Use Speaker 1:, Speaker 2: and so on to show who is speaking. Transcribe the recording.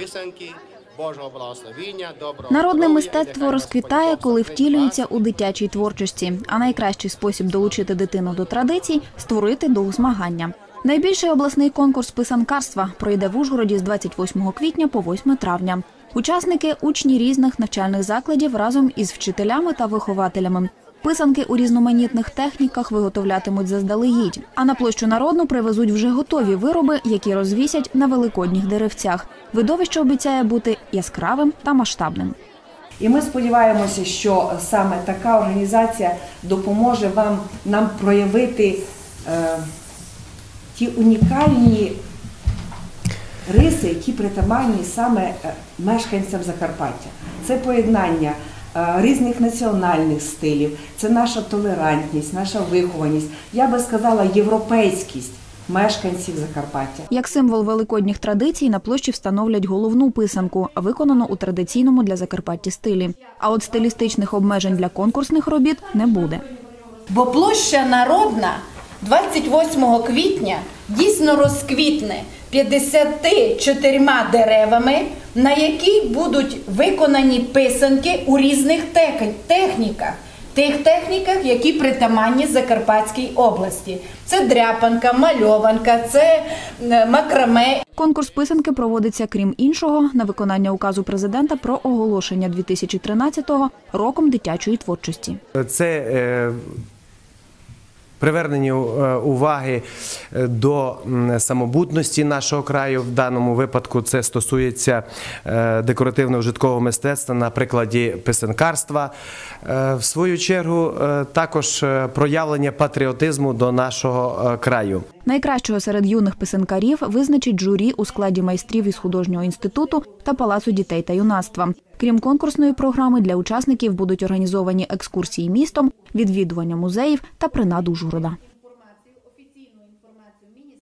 Speaker 1: писанки, Божого благословіння, доброго
Speaker 2: Народне мистецтво розквітає, коли втілюється у дитячій творчості. А найкращий спосіб долучити дитину до традицій створити дух змагання. Найбільший обласний конкурс писанкарства пройде в Ужгороді з 28 квітня по 8 травня. Учасники учні різних навчальних закладів разом із вчителями та вихователями. Писанки у різноманітних техніках виготовлятимуть заздалегідь, а на площу народну привезуть вже готові вироби, які розвісять на великодніх деревцях. Видовище обіцяє бути яскравим та масштабним.
Speaker 3: І ми сподіваємося, що саме така організація допоможе вам нам проявити е, ті унікальні риси, які притаманні саме е, мешканцям Закарпаття. Це поєднання різних національних стилів, це наша толерантність, наша вихованість, я би сказала, європейськість мешканців Закарпаття.
Speaker 2: Як символ великодніх традицій на площі встановлять головну писанку, виконану у традиційному для Закарпаття стилі. А от стилістичних обмежень для конкурсних робіт не буде.
Speaker 4: Бо площа народна 28 квітня дійсно розквітне 54 деревами, на яких будуть виконані писанки у різних техніках. Тих техніках, які притаманні Закарпатській області. Це дряпанка, мальованка, це е, макраме
Speaker 2: Конкурс писанки проводиться, крім іншого, на виконання указу президента про оголошення 2013-го роком дитячої творчості.
Speaker 5: Це е, привернення е, уваги е, до самобутності нашого краю. В даному випадку це стосується е, декоративно-вжиткового мистецтва на прикладі писанкарства. В свою чергу, також проявлення патріотизму до нашого краю.
Speaker 2: Найкращого серед юних писанкарів визначить журі у складі майстрів із художнього інституту та палацу дітей та юнацтва. Крім конкурсної програми, для учасників будуть організовані екскурсії містом, відвідування музеїв та принад Ужгорода.